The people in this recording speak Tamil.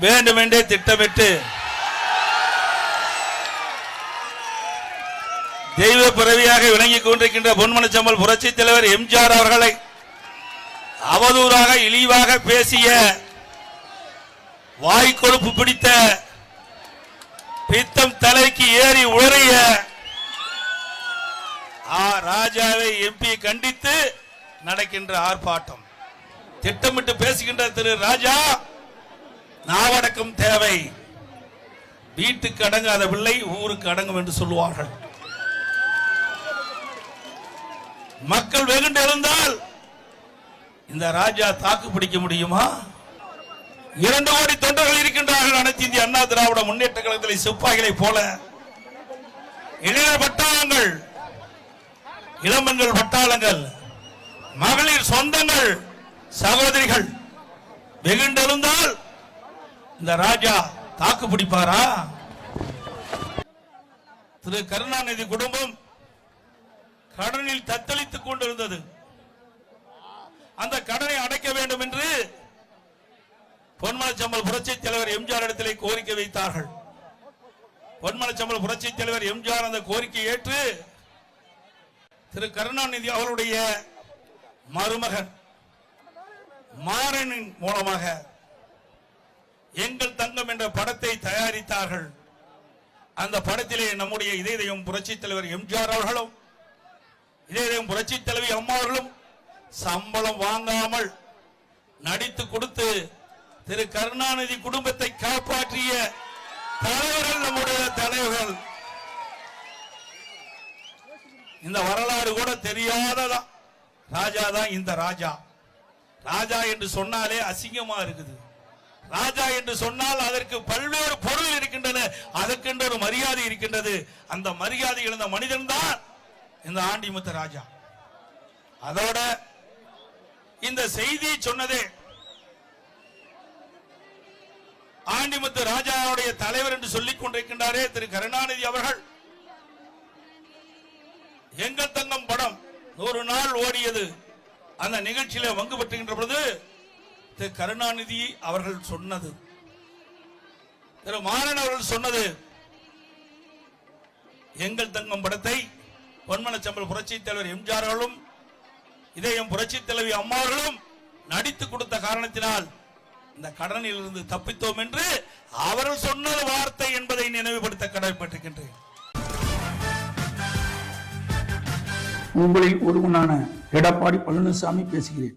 வேண்டுமென்றே திட்டமிட்டு தெய்வ பிறவியாக விளங்கிக் கொண்டிருக்கின்ற பொன்மனச்சம்பல் புரட்சி தலைவர் எம்ஜிஆர் அவர்களை அவதூறாக இழிவாக பேசிய வாய்க்கொழுப்பு பிடித்த பித்தம் தலைக்கு ஏறி உளறிய ஆ ராஜாவை எம்பி கண்டித்து நடக்கின்ற ஆர்ப்பாட்டம். திட்டமிட்டு பேசுகின்ற திரு ராஜா நாவடக்கம் தேவை. வீட்டுக்கு அடங்காத பிள்ளை ஊருக்கு அடங்கும் என்று சொல்லுவார்கள். மக்கள் வெகுண்டு இருந்தால் இந்த ராஜா தாக்கு பிடிக்க முடியுமா? இரண்டு கோடி தொண்டர்கள் இருக்கின்றார்கள் அனைத்து இந்திய அண்ணா திராவிட முன்னேற்ற கழகத்தில் சிப்பாய்களை போல. இளைஞர் பட்டாளங்கள் இளம்பெண்கள் பட்டாளங்கள் மகளிர் சொந்தங்கள் சகோதரிகள் வெகுண்டிருந்தால் இந்த ராஜா தாக்கு பிடிப்பாரா? திரு கருணாநிதி குடும்பம் கடனில் தத்தளித்துக் கொண்டிருந்தது. அந்த கடனை அடைக்க வேண்டும் என்று பொன்மலச்சம்பல் புரட்சி தலைவர் எம்ஜிஆர் இடத்திலே கோரிக்கை வைத்தார்கள். பொன்மலச்சம்பல் புரட்சி தலைவர் எம்ஜிஆர் அந்த கோரிக்கை ஏற்று திரு கருணாநிதி அவருடைய மருமகன் மாறனின் மூலமாக எங்கள் தங்கம் என்ற படத்தை தயாரித்தார்கள். அந்த படத்திலே நம்முடைய இதயம் புரட்சி தலைவர் எம்ஜிஆர் அவர்களும் இதயம் புரட்சி தலைவி அம்மா அவர்களும் சம்பளம் வாங்காமல் நடித்து கொடுத்து திரு கருணாநிதி குடும்பத்தை காப்பாற்றிய தலைவர்கள் நம்முடைய தலைவர்கள். இந்த வரலாறு கூட தெரியாததா ராஜா தான் இந்த ராஜா. ராஜா என்று சொன்னாலே அசிங்கமா இருக்குது. ராஜா என்று சொன்னால் அதற்கு பல்வேறு பொருள் இருக்கின்றன. அதற்கென்ற ஒரு மரியாதை இருக்கின்றது. அந்த மரியாதை இழந்த மனிதன் தான் இந்த ஆண்டிமுத்த ராஜா. அதோட இந்த செய்தி சொன்னதே ஆண்டிமுத்து ராஜாவுடைய தலைவர் என்று சொல்லிக் கொண்டிருக்கின்றாரே திரு கருணாநிதி அவர்கள். எங்கள் தங்கம் படம் நூறு நாள் ஓடியது. அந்த நிகழ்ச்சியில பங்கு பெற்றுகின்ற பொழுது திரு கருணாநிதி அவர்கள் சொன்னது. திரு மாறன் அவர்கள் சொன்னது. எங்கள் தங்கம் படத்தை பொன்மனச்சம்பல் புரட்சி தலைவர் எம்ஜிஆர் அவர்களும் இதயம் புரட்சி தலைவி அம்மாவர்களும் நடித்து கொடுத்த காரணத்தினால் இந்த கடனில் இருந்து தப்பித்தோம் என்று அவர்கள் சொன்ன வார்த்தை என்பதை நினைவுபடுத்த கடமைப்பட்டிருக்கின்றேன். உங்களில் ஒருவனான எடப்பாடி பழனிசாமி பேசுகிறேன்.